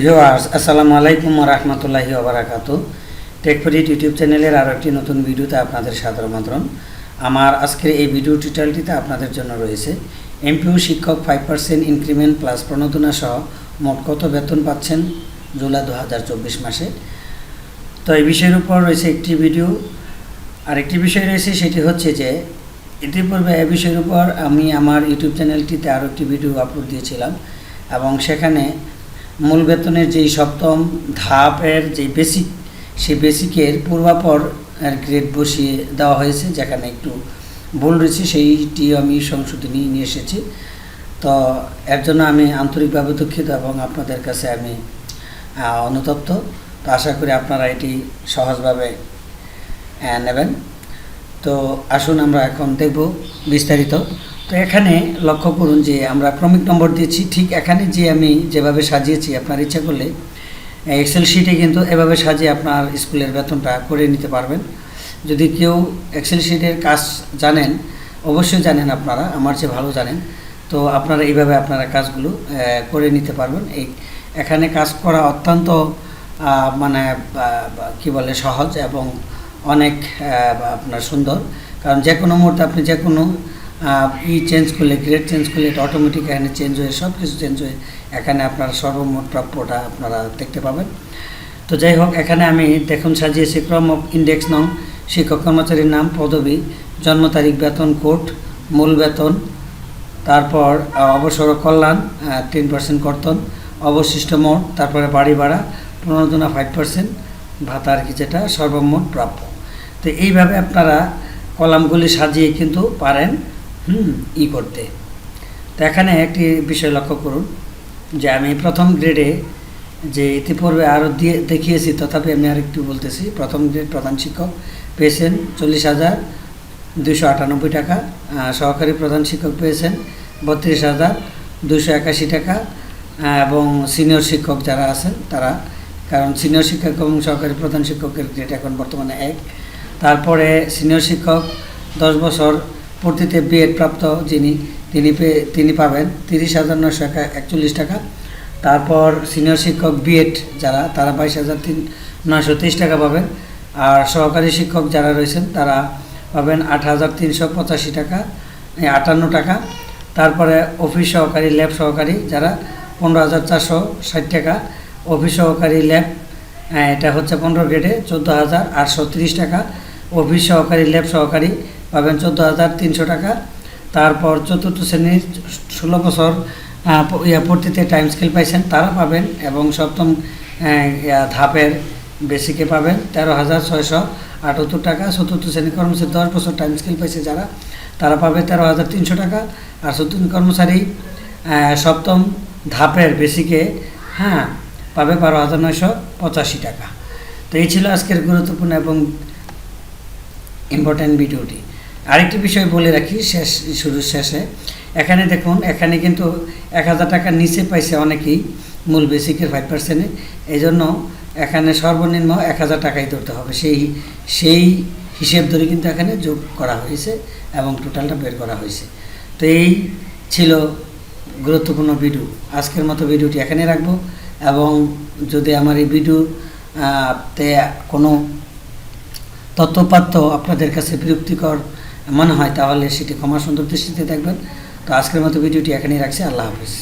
Viewers, আসসালামু আলাইকুম রহমতুল্লাহি ওবরাকাত টেকফরিট ইউটিউব চ্যানেলের আরও একটি নতুন ভিডিওতে আপনাদের সাদর আমন্ত্রণ আমার আজকের এই ভিডিও টিউটোরিয়ালটিতে আপনাদের জন্য রয়েছে, এমপিউ শিক্ষক ফাইভ পার্সেন্ট ইনক্রিমেন্ট প্লাস প্রণোদনা সহ মোট কত বেতন পাচ্ছেন জুলাই দু হাজার চব্বিশ মাসে। তো এই বিষয়ের উপর রয়েছে একটি ভিডিও। আর একটি বিষয় রয়েছে, সেটি হচ্ছে যে ইতিপূর্বে এ বিষয়ের উপর আমি আমার ইউটিউব চ্যানেলটিতে আরও একটি ভিডিও আপলোড দিয়েছিলাম এবং সেখানে মূল বেতনের যেই সপ্তম ধাপের যে বেসিক সেই বেসিকের পূর্বাপর গ্রেড বসিয়ে দেওয়া হয়েছে, যেখানে একটু ভুল রয়েছে, সেইটি আমি সংশোধনী নিয়ে এসেছি। তো এর জন্য আমি আন্তরিকভাবে দুঃখিত এবং আপনাদের কাছে আমি অনুতপ্ত। তো আশা করি আপনারা এটি সহজভাবে নেবেন। তো আসুন আমরা এখন দেখব বিস্তারিত। তো এখানে লক্ষ্য করুন যে আমরা ক্রমিক নম্বর দিয়েছি, ঠিক এখানে যে আমি যেভাবে সাজিয়েছি আপনার ইচ্ছা করলে এক্সেল শিটে কিন্তু এভাবে সাজিয়ে আপনার স্কুলের বেতনটা করে নিতে পারবেন। যদি কেউ এক্সেল শিটের কাজ জানেন, অবশ্যই জানেন আপনারা, আমার চেয়ে ভালো জানেন। তো আপনারা এইভাবে আপনারা কাজগুলো করে নিতে পারবেন। এই এখানে কাজ করা অত্যন্ত মানে কি বলে, সহজ এবং অনেক আপনার সুন্দর। কারণ যে কোনো মুহূর্তে আপনি যে কোনো ই চেঞ্জ করলে গ্রেড চেঞ্জ করলে এটা অটোমেটিক এখানে চেঞ্জ হয়ে সব কিছু চেঞ্জ হয়ে এখানে আপনার সর্বমোট প্রাপ্যটা আপনারা দেখতে পাবেন। তো যাই হোক, এখানে আমি দেখুন সাজিয়েছি ক্রম অফ ইন্ডেক্স নং, শিক্ষক কর্মচারীর নাম, পদবি, জন্ম তারিখ, বেতন কোড মূল বেতন, তারপর অবসর কল্যাণ তিন পার্সেন্ট কর্তন, অবশিষ্ট মোট, তারপরে বাড়ি ভাড়া প্রণোদনা ফাইভ পার্সেন্ট ভাতা আর কি যেটা, সর্বমোট প্রাপ্য। তো এইভাবে আপনারা কলামগুলি সাজিয়ে কিন্তু পারেন, হুম, ই করতে। তো এখানে একটি বিষয় লক্ষ্য করুন, যে আমি প্রথম গ্রেডে যে ইতিপূর্বে আরও দিয়ে, দেখিয়েছি, তথাপি আমি আর একটু বলতেছি। প্রথম গ্রেড প্রধান শিক্ষক পেয়েছেন চল্লিশ হাজার দুশো আটানব্বই টাকা সহকারী প্রধান শিক্ষক পেয়েছেন বত্রিশ হাজার দুশো একাশি টাকা এবং সিনিয়র শিক্ষক যারা আছেন তারা, কারণ সিনিয়র শিক্ষক এবং সহকারী প্রধান শিক্ষকের গ্রেড এখন বর্তমানে এক। তারপরে সিনিয়র শিক্ষক, দশ বছর পূর্তিতে বিএড প্রাপ্ত যিনি, তিনি তিনি পাবেন তিরিশ হাজার নশো একচল্লিশ টাকা। তারপর সিনিয়র শিক্ষক বিএড যারা, তারা বাইশ হাজার তিন, নয়শো তেইশ টাকা পাবেন। আর সহকারী শিক্ষক যারা রয়েছেন, তারা পাবেন আট হাজার তিনশো পঁচাশি টাকা আটান্ন টাকা। তারপরে অফিস সহকারী, ল্যাব সহকারী যারা, পনেরো হাজার চারশো ষাট টাকা। অফিস সহকারী ল্যাব এটা হচ্ছে পনেরো গ্রেডে চোদ্দ হাজার আটশো তিরিশ টাকা। অফিস সহকারী, ল্যাব সহকারী পাবেন চোদ্দ হাজার তিনশো টাকা। তারপর চতুর্থ শ্রেণির ষোলো বছর পড়তিতে টাইম স্কেল পাইছেন, তারা পাবেন এবং সপ্তম ধাপের বেসিকে পাবেন তেরো হাজার ছয়শো আটাত্তর টাকা। চতুর্থ শ্রেণি কর্মচারী দশ বছর টাইম স্কেল পাইছে যারা, তারা পাবে তেরো হাজার তিনশো টাকা। আর চতুর্থ কর্মচারী সপ্তম ধাপের বেসিকে হ্যাঁ পাবে বারো হাজার নয়শো পঁচাশি টাকা। তো এই ছিল আজকের গুরুত্বপূর্ণ এবং ইম্পর্ট্যান্ট ভিডিওটি। আরেকটি বিষয় বলে রাখি, শেষ শুরুর শেষে। এখানে দেখুন, এখানে কিন্তু এক হাজার টাকার নিচে পাইছে অনেকেই, মূল বেসিকের ফাইভ পার্সেন্টে এই জন্য এখানে সর্বনিম্ন এক হাজার টাকাই ধরতে হবে। সেই সেই হিসেব ধরে কিন্তু এখানে যোগ করা হয়েছে এবং টোটালটা বের করা হয়েছে। তো এই ছিল গুরুত্বপূর্ণ ভিডিও আজকের মতো ভিডিওটি এখানে রাখব। এবং যদি আমার এই ভিডিও তে কোনো তথ্যপাত্য আপনাদের কাছে বিরক্তিকর মনে হয়, তাহলে সেটি ক্ষমা সুন্দর দৃষ্টিতে দেখবেন। তো আজকের মতো ভিডিওটি এখানেই রাখছি। আল্লাহ হাফিজ।